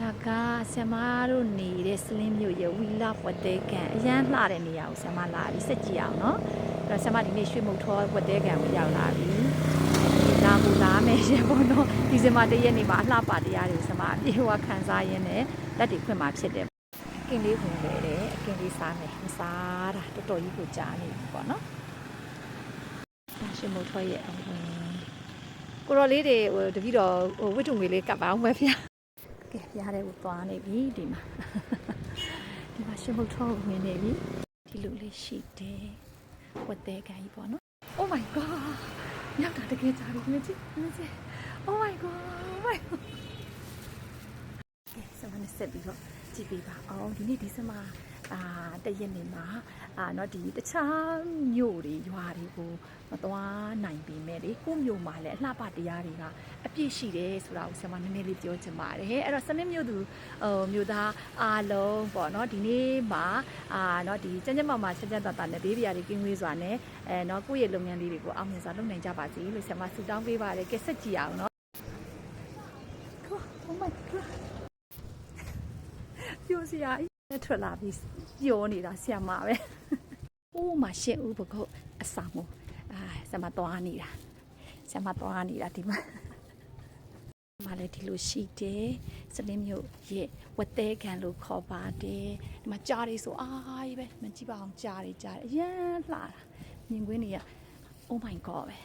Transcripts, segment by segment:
ဒါကဆင်မတို့နေတဲ့စလင်းမြို့ရဲ့ဝီလာဝတ်သေးကန်အရန်လှတဲ့နေရာကိုဆင်မလာပြီးစက်ကြည့်အောင်နော်အဲ့တော့ဆင်မဒီနေ့ရွှေမုတ်ထောဝတ်သေးကန်ကိုရောက်လာပြီဒီလာကိုလာမယ်ရှင်ပေါ့နော်ဒီဇင်ဘာ၁ရက်နေ့မှာအလှပတရားတွေကိုဆင်မအပြေဝခံစားရင်းနဲ့လက်တွေခွင့်มาဖြစ်တယ်အကင်လေးဝင်လေတယ်အကင်လေးစားမယ်မစားတာတော်တော်ကြီးကိုကြားနေပြီပေါ့နော်ဒါရွှေမုတ်ထောရဲ့အဝင်ကိုရော်လေးတွေဟိုတပည့်တော်ဟိုဝိတုငွေလေးကပ်ပါအောင်ပဲဗျာ ကဲပြားတဲ့ကိုသွားနေပြီဒီမှာဒီမှာရှင်မုတ်ထောဝင်နေပြီဒီလိုလေးရှိတယ်ဝတ်သေးကန်ကြီးပေါ့နော် Oh my god ရောက်တာတကယ်ကြားလို့မကြည့်မကြည့် Oh my god Oh my god ကဲ စမနဲ့ဆက်ပြီးတော့ကြည့်ပေးပါအောင်ဒီနေ့ဒီစမအာတရက်နေမှာအာเนาะဒီတခြားမြို့တွေရွာတွေကိုမသွားနိုင်ပေမဲ့လေကိုယ့်မြို့မှာလည်းအလှပတရားတွေကအပြည့်ရှိတယ်ဆိုတာကိုဆရာမနည်းနည်းလေးပြောချင်ပါတယ်အဲ့တော့စနစ်မြို့သူဟိုမြို့သားအားလုံးပေါ့เนาะဒီနေ့မှာအာเนาะဒီကျန်းကျန်းမာမာချမ်းချမ်းသာသာနဲ့ဘေးပြာတွေကင်းဝေးစွာနဲ့အဲเนาะကိုယ့်ရဲ့လုပ်ငန်းလေးတွေကိုအောင်မြင်စွာလုပ်နိုင်ကြပါစေလို့ဆရာမဆုတောင်းပေးပါတယ်ကဲဆက်ကြည့်အောင်เนาะ Oh my god ပြိုစရာကြီးထွက်လာပြီးပျော်နေတာဆရာမပဲ။အိုးမရှင်းဦးဘကုတ်အဆောင်မအာဆရာမသွားနေတာဆရာမသွားနေတာဒီမှာမလည်းဒီလိုရှိတယ်စလင်းမျိုးရဲ့ဝတ်သေးခံလို့ခေါ်ပါတယ်ဒီမှာကြားရီဆိုအားကြီးပဲမကြည့်ပါအောင်ကြားရီကြားရီအရန်လှတာမြင်ကွင်းတွေက Oh my god ပဲ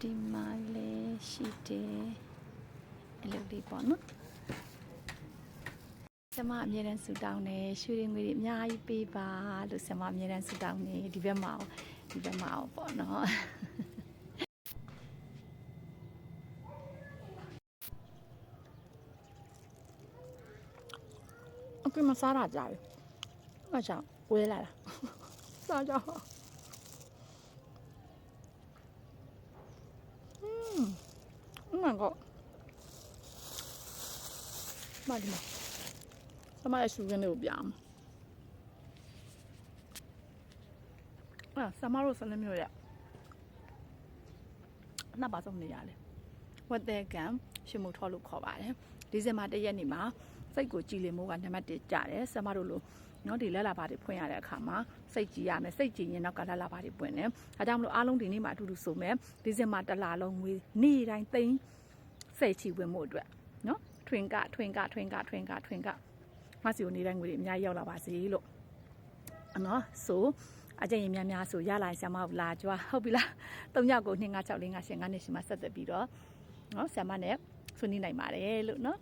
ဒီမှာလည်းရှိတယ်အဲ့လိုလေးပေါ့နော် ဆမအမြဲတမ်းဆူတောင်းတယ်ရွှေရင်ငွေတွေအများကြီးပေးပါလို့ဆမအမြဲတမ်းဆူတောင်းနေဒီဘက်မှာအောင်ဒီဘက်မှာအောင်ပေါ့နော်အခုမစားရကြဘူး။အချောင်းဝဲလာတာ။စားကြပါ။อืมအမကမဒီမှာ ဆမရဲ့ရှူခင်းလေးကိုပြအောင်အဲ့ဆမတို့ဆလင်းမျိုးရဲ့နှစ်ပါဆုံးနေရတယ်ဝတ်တဲ့ကံရှင်မထောလို့ခေါ်ပါတယ်ဒီဇင်ဘာ၁ရက်နေ့မှာစိတ်ကိုကြည်လင်မိုးကနံပါတ်1ကြတယ်ဆမတို့လိုနော်ဒီလက်လာပါတွေဖွင့်ရတဲ့အခါမှာစိတ်ကြည်ရမယ်စိတ်ကြည်ရင်နောက်ကလက်လာပါတွေပွင့်တယ်အဲဒါကြောင့်မလို့အားလုံးဒီနေ့မှာအတူတူဆိုမယ်ဒီဇင်ဘာတစ်လလုံးငွေနေ့တိုင်းသိန်းစိတ်ချီဝင်မှုအတွက်နော်ထွင်ကထွင်ကထွင်ကထွင်ကထွင်က မဆီကိုနေတဲ့ငွေတွေအများကြီးရောက်လာပါစေလို့အနော်ဆိုအကြိမ်ရင်များများဆိုရလာရင်ဆရာမကိုလာကြွားဟုတ်ပြီလား၃ယောက်ကို2 5 6 5 5 5 5နဲ့ရှင်မဆက်သက်ပြီးတော့နော်ဆရာမနဲ့ဆွေးနွေးနိုင်ပါတယ်လို့နော်